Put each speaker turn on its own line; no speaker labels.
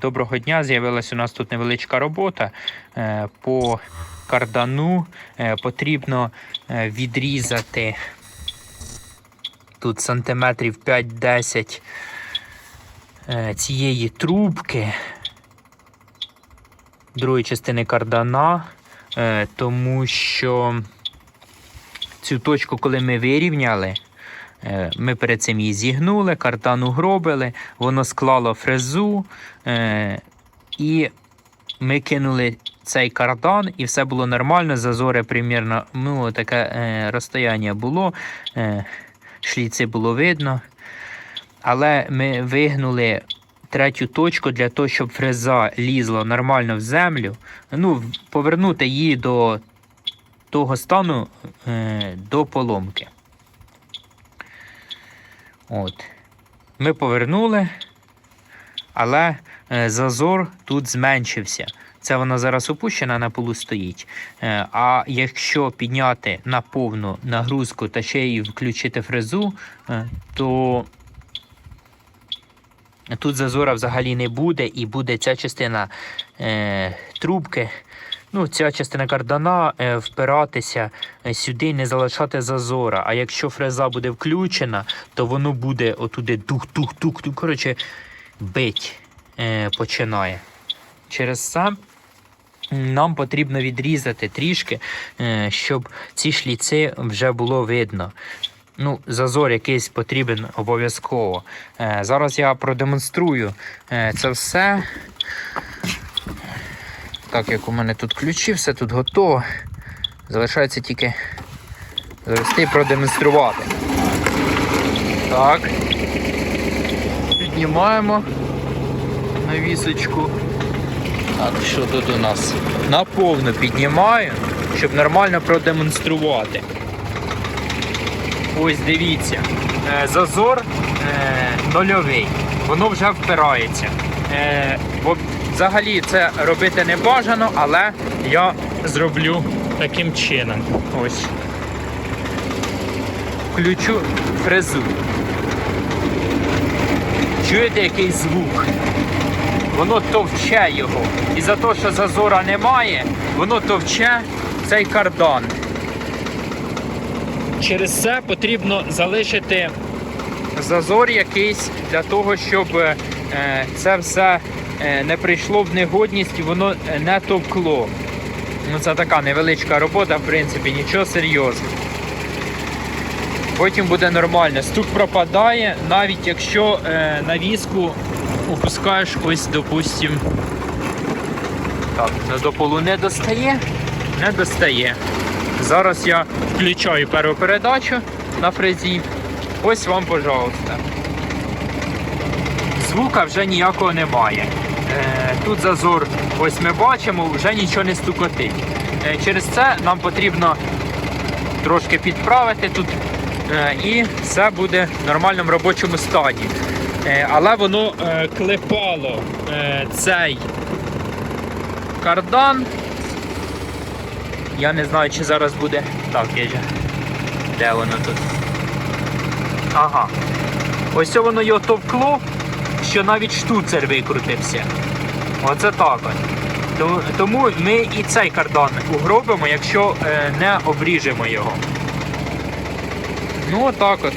Доброго дня! З'явилася у нас тут невеличка робота Е, по кардану. Е, Потрібно е, відрізати тут сантиметрів 5-10 е, цієї трубки другої частини кардана, тому що цю точку, коли ми вирівняли, Ми перед цим її зігнули, картан угробили, воно склало фрезу, е, і ми кинули цей кардан, і все було нормально. Зазори примірно, ну, таке е, розстояння було, е, шліци було видно. Але ми вигнули третю точку для того, щоб фреза лізла нормально в землю. Ну, повернути її до того стану е, до поломки. От. Ми повернули, але е, зазор тут зменшився. Це вона зараз опущена, на полу стоїть. Е, а якщо підняти на повну нагрузку та ще й включити фрезу, е, то тут зазора взагалі не буде, і буде ця частина трубки. Ну, ця частина кардана е, впиратися е, сюди, не залишати зазора. А якщо фреза буде включена, то воно буде отуди тух-тух-тух, коротше, бить е, починає. Через це нам потрібно відрізати трішки, щоб ці шліци вже було видно. Ну, зазор якийсь потрібен обов'язково. Зараз я продемонструю це все. Так як у мене тут ключі, все тут готово. Залишається тільки завести і продемонструвати. Так. Піднімаємо навісочку. Так, що тут у нас? Наповну піднімаю, щоб нормально продемонструвати. Ось дивіться. Е, Зазор е, нульовий. Воно вже впирається. Взагалі це робити не бажано, але я зроблю таким чином. Ось. Включу фрезу. Чуєте який звук? Воно товче його. І за те, що зазора немає, воно товче цей кардан. Через це потрібно залишити зазор якийсь для того, щоб е, це все не прийшло в негодність і воно е, не товкло. Ну, це така невеличка робота, в принципі, нічого серйозного. Потім буде нормально. Стук пропадає, навіть якщо е, навіску опускаєш ось, допустим. Так, до полу не достає, не достає. Зараз я включаю першу передачу на фрезі. Ось вам, пожалуйста. Звука вже ніякого немає. Е, тут зазор, ось ми бачимо, вже нічого не стукотить. Е, через це нам потрібно трошки підправити тут, е, і все буде в нормальному робочому стані. Але воно клепало цей кардан. Я не знаю, чи зараз буде. Так, є же. Де воно тут? Ага. Ось воно його товкло, що навіть штуцер викрутився. Оце так. Тому- ми і цей кардан угробимо, якщо е, не обріжемо його. Ну, отак от.